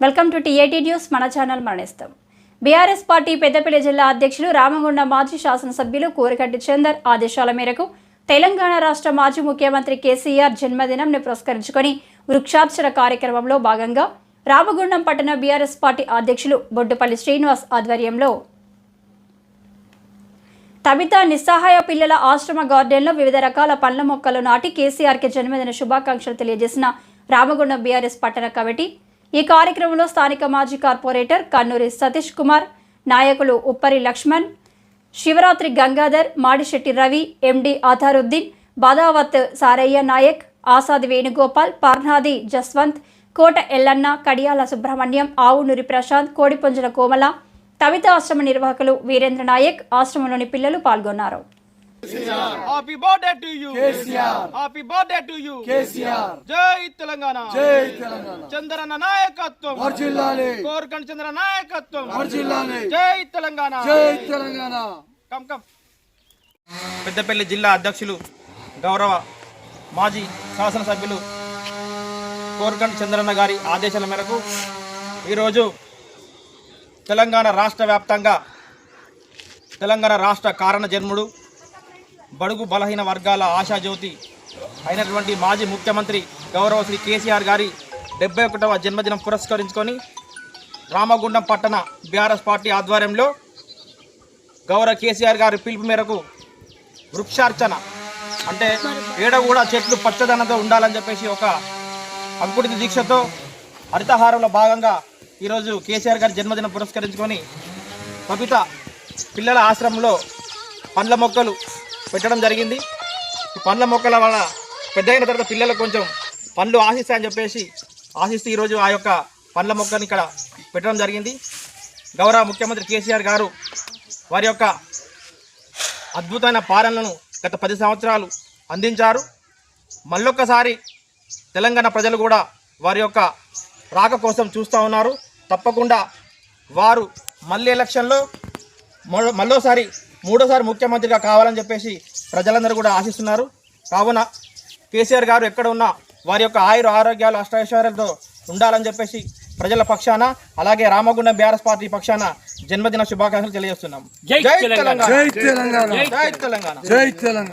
Welcome to TAT news మన channel మరణిస్తాం. BRS party Peddapalli జిల్లా అధ్యక్షులు రామగుండ మాజీ శాసనసభ్యులు కోరికట్టి చందర్ ఆదేశాల మేరకు తెలంగాణ రాష్ట్ర మాజీ ముఖ్యమంత్రి కేసీఆర్ జన్మదినంను పురస్కరించుకొని వృక్షార్చన కార్యక్రమంలో భాగంగా రామగుండం పట్టణ బీఆర్ఎస్ పార్టీ అధ్యక్షులు బొడ్డుపల్లి శ్రీనివాస్ ఆధ్వర్యంలో తబిత నిస్సహాయ పిల్లల ఆశ్రమ గార్డెన్లో వివిధ రకాల పండ్ల మొక్కలు నాటి కేసీఆర్కి జన్మదిన శుభాకాంక్షలు తెలియజేసిన రామగుండం బీఆర్ఎస్ పట్టణ కమిటీ ఈ కార్యక్రమంలో స్థానిక మాజీ కార్పొరేటర్ కన్నూరి సతీష్ కుమార్ నాయకులు ఉప్పరి లక్ష్మణ్ శివరాత్రి గంగాధర్ మాడిశెట్టి రవి ఎండి ఆధారుద్దీన్ బాదావత్ సారయ్య నాయక్ ఆసాద్ వేణుగోపాల్ పార్నాది జస్వంత్ కోట ఎల్లన్న కడియాల సుబ్రహ్మణ్యం ఆవునూరి ప్రశాంత్ కోడిపుంజల కోమల తవిత ఆశ్రమ నిర్వాహకులు వీరేంద్ర నాయక్ ఆశ్రమంలోని పిల్లలు పాల్గొన్నారు. Happy birthday to you KCR. Happy birthday to you KCR. జై తెలంగాణ. జై తెలంగాణ. చంద్రన్న నాయకత్వం. వర్జిల్లాలి కోరకండి చంద్ర నాయకత్వం. వర్జిల్లాలి జై తెలంగాణ. జై తెలంగాణ. కమ్ కమ్ పెద్దపల్లి జిల్లా అధ్యక్షులు గౌరవ మాజీ శాసనసభ్యులు కోరకండి చంద్రన్న గారి ఆదేశాల మేరకు ఈరోజు తెలంగాణ రాష్ట్ర వ్యాప్తంగా తెలంగాణ రాష్ట్ర కారణ జన్ముడు బడుగు బలహీన వర్గాల ఆశాజ్యోతి అయినటువంటి మాజీ ముఖ్యమంత్రి గౌరవ శ్రీ కేసీఆర్ గారి డెబ్బై ఒకటవ జన్మదినం పురస్కరించుకొని రామగుండం పట్టణ బీఆర్ఎస్ పార్టీ ఆధ్వర్యంలో గౌరవ కేసీఆర్ గారి పిలుపు మేరకు వృక్షార్చన అంటే ఏడ కూడా చెట్లు పచ్చదనంతో ఉండాలని చెప్పేసి ఒక అంకుటిత దీక్షతో హరితహారంలో భాగంగా ఈరోజు కేసీఆర్ గారి జన్మదినం పురస్కరించుకొని కవిత పిల్లల ఆశ్రమంలో పండ్ల మొక్కలు పెట్టడం జరిగింది. ఈ పండ్ల మొక్కల వల్ల పెద్దయిన తర్వాత పిల్లలకు కొంచెం పండ్లు ఆశిస్తాయని చెప్పేసి ఆశిస్తూ ఈరోజు ఆ యొక్క పండ్ల మొక్కని ఇక్కడ పెట్టడం జరిగింది. గౌరవ ముఖ్యమంత్రి కేసీఆర్ గారు వారి యొక్క అద్భుతమైన పాలనలను గత పది సంవత్సరాలు అందించారు. మళ్ళొక్కసారి తెలంగాణ ప్రజలు కూడా వారి యొక్క రాక కోసం చూస్తూ ఉన్నారు. తప్పకుండా వారు మళ్ళీ ఎలక్షన్లో మరో మళ్ళోసారి మూడోసారి ముఖ్యమంత్రిగా కావాలని చెప్పేసి ప్రజలందరూ కూడా ఆశిస్తున్నారు. కావున కేసీఆర్ గారు ఎక్కడ ఉన్నా వారి యొక్క ఆయుర ఆరోగ్యాలు అష్టైశ్వర్యాలతో ఉండాలని చెప్పేసి ప్రజల పక్షాన అలాగే రామగుండం బీఆర్ఎస్ పార్టీ పక్షాన జన్మదిన శుభాకాంక్షలు తెలియజేస్తున్నాం. జై తెలంగాణ. జై తెలంగాణ. జై తెలంగాణ. జై తెలంగాణ.